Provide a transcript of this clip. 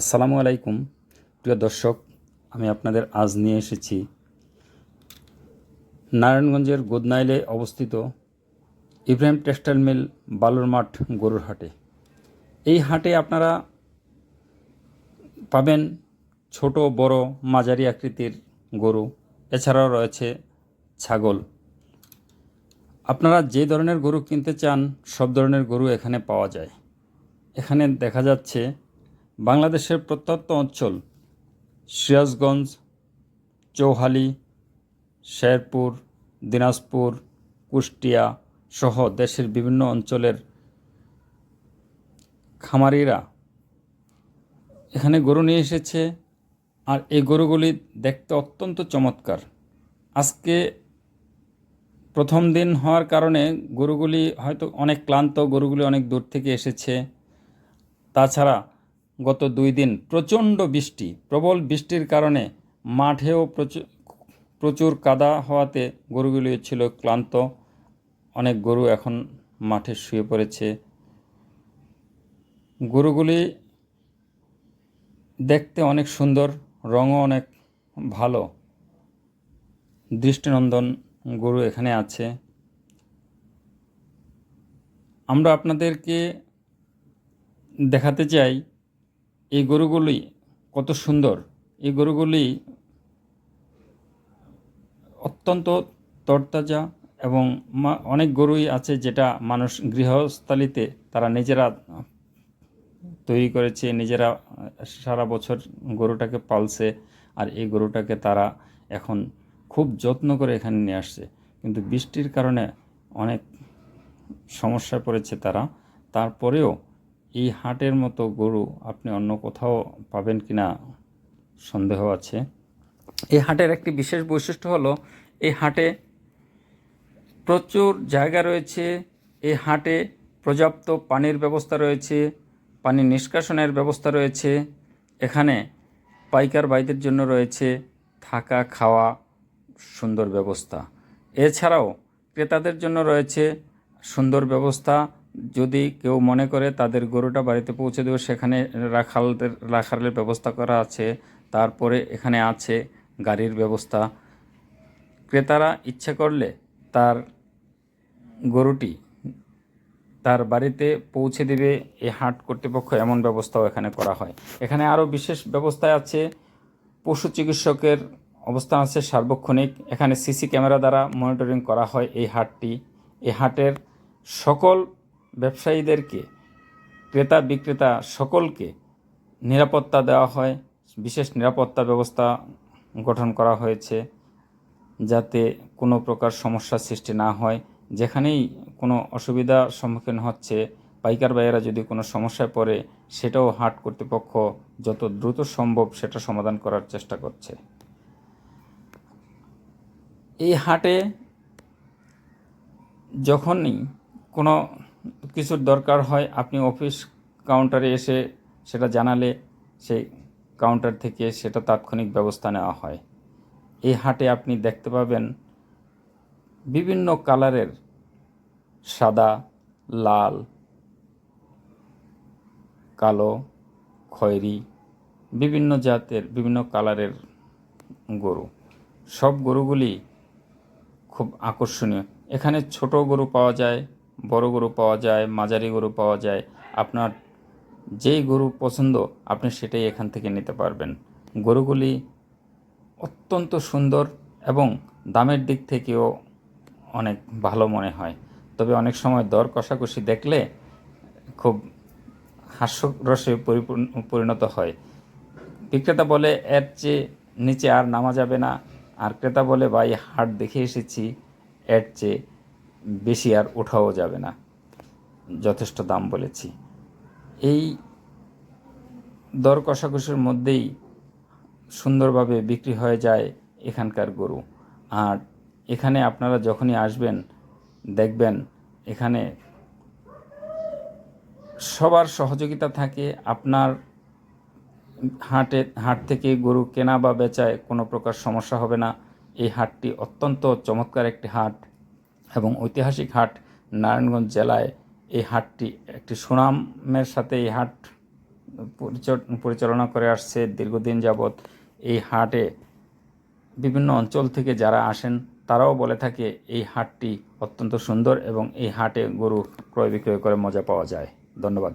আসসালামু আলাইকুম। প্রিয় দর্শক, আমি আপনাদের আজ নিয়ে এসেছি নারায়ণগঞ্জের গোদনাইলে অবস্থিত ইব্রাহিম টেক্সটাইল মিল বালুর মাঠ গরুর হাটে। এই হাটে আপনারা পাবেন ছোট, বড়, মাঝারি আকৃতির গরু। এছাড়াও রয়েছে ছাগল। আপনারা যে ধরনের গরু কিনতে চান, সব ধরনের গরু এখানে পাওয়া যায়। এখানে দেখা যাচ্ছে বাংলাদেশের প্রত্যন্ত অঞ্চল, সিরাজগঞ্জ, চৌহালি, শেরপুর, দিনাজপুর, কুষ্টিয়া সহ দেশের বিভিন্ন অঞ্চলের খামারিরা এখানে গরু নিয়ে এসেছে। আর এই গরুগুলি দেখতে অত্যন্ত চমৎকার। আজকে প্রথম দিন হওয়ার কারণে গরুগুলি হয়তো অনেক ক্লান্ত, গরুগুলি অনেক দূর থেকে এসেছে। তাছাড়া গত দুই দিন প্রচণ্ড বৃষ্টি, প্রবল বৃষ্টির কারণে মাঠেও প্রচুর প্রচুর কাদা হওয়াতে গরুগুলি ছিল ক্লান্ত। অনেক গরু এখন মাঠে শুয়ে পড়েছে। গরুগুলি দেখতে অনেক সুন্দর, রঙও অনেক ভালো। দৃষ্টিনন্দন গরু এখানে আছে। আমরা আপনাদেরকে দেখাতে চাই এই গরুগুলি কত সুন্দর। এই গরুগুলি অত্যন্ত তরতাজা এবং অনেক গরুই আছে যেটা মানুষ গৃহস্থালিতে তারা নিজেরা তৈরি করেছে, নিজেরা সারা বছর গরুটাকে পালছে আর এই গরুটাকে তারা এখন খুব যত্ন করে এখানে নিয়ে আসছে। কিন্তু বৃষ্টির কারণে অনেক সমস্যায় পড়েছে তারা। তারপরেও এই হাটের মতো গরু আপনি অন্য কোথাও পাবেন কিনা সন্দেহ আছে? এই হাটের একটি বিশেষ বৈশিষ্ট্য হলো, এই হাটে প্রচুর জায়গা রয়েছে, এই হাটে পর্যাপ্ত পানির ব্যবস্থা রয়েছে, পানি নিষ্কাশনের ব্যবস্থা রয়েছে, এখানে পাইকার বাইদের জন্য রয়েছে থাকা, খাওয়া সুন্দর ব্যবস্থা। এছাড়াও ক্রেতাদের জন্য রয়েছে সুন্দর ব্যবস্থা যদি কেউ মনে করে তাদের গরুটা বাড়িতে পৌঁছে দেবে, সেখানে রাখালদের, রাখালের ব্যবস্থা করা আছে, তারপরে এখানে আছে গাড়ির ব্যবস্থা। ক্রেতারা ইচ্ছে করলে তার গরুটি তার বাড়িতে পৌঁছে দেবে এই হাট কর্তৃপক্ষ এমন ব্যবস্থাও এখানে করা হয়। এখানে আরও বিশেষ ব্যবস্থায় আছে, পশু চিকিৎসকের অবস্থান আছে সার্বক্ষণিক। এখানে সিসি ক্যামেরা দ্বারা মনিটরিং করা হয় এই হাটটি। এই হাটের সকল ব্যবসায়ীদেরকে, ক্রেতা বিক্রেতা সকলকে নিরাপত্তা দেওয়া হয়। বিশেষ নিরাপত্তা ব্যবস্থা গঠন করা হয়েছে যাতে কোনো প্রকার সমস্যার সৃষ্টি না হয়। যেখানেই কোনো অসুবিধার সম্মুখীন হচ্ছে, পাইকার ভাইয়েরা যদি কোনো সমস্যায় পড়ে, সেটাও হাট কর্তৃপক্ষ যত দ্রুত সম্ভব সেটা সমাধান করার চেষ্টা করছে। এই হাটে যখনই কোনো কিছুর দরকার হয়, আপনি অফিস কাউন্টারে এসে সেটা জানালে সেই কাউন্টার থেকে সেটা তাৎক্ষণিক ব্যবস্থা নেওয়া হয়। এই হাটে আপনি দেখতে পাবেন বিভিন্ন কালারের সাদা, লাল, কালো, খয়েরি, বিভিন্ন জাতের, বিভিন্ন কালারের গরু। সব গরুগুলি খুব আকর্ষণীয়। এখানে ছোট গরু পাওয়া যায় বড় গরু পাওয়া যায়, মাঝারি গরু পাওয়া যায়, আপনার যেই গরু পছন্দ, আপনি সেটাই এখান থেকে নিতে পারবেন। গরুগুলি অত্যন্ত সুন্দর এবং দামের দিক থেকেও অনেক ভালো মনে হয়। তবে অনেক সময় দর কষাকষি দেখলে খুব হাস্যরসে পরিপূর্ণ, পরিণত হয়। বিক্রেতা বলে, এর চেয়ে নিচে আর নামা যাবে না। আর ক্রেতা বলে, ভাই, হাট দেখে এসেছি, এর চেয়ে বেশি আর ওঠাও যাবে না। যথেষ্ট দাম বলেছি। এই দর কষাকষির মধ্যেই সুন্দরভাবে বিক্রি হয়ে যায় এখানকার গরু। আর এখানে আপনারা যখনই আসবেন, দেখবেন এখানে সবার সহযোগিতা থাকে। আপনার হাটে, হাট থেকে গরু কেনা বা বেচায় কোনো প্রকার সমস্যা হবে না। এই হাটটি অত্যন্ত চমৎকার একটি হাট। এবং ঐতিহাসিক হাট নারায়ণগঞ্জ জেলায় এই হাটটি একটি সুনামের সাথে এই হাট পরিচ- পরিচালনা করে আসছে। দীর্ঘদিন যাবৎ এই হাটে বিভিন্ন অঞ্চল থেকে যারা আসেন, তারাও বলে থাকে এই হাটটি অত্যন্ত সুন্দর এবং এই হাটে গরু ক্রয় বিক্রয় করে মজা পাওয়া যায়। ধন্যবাদ।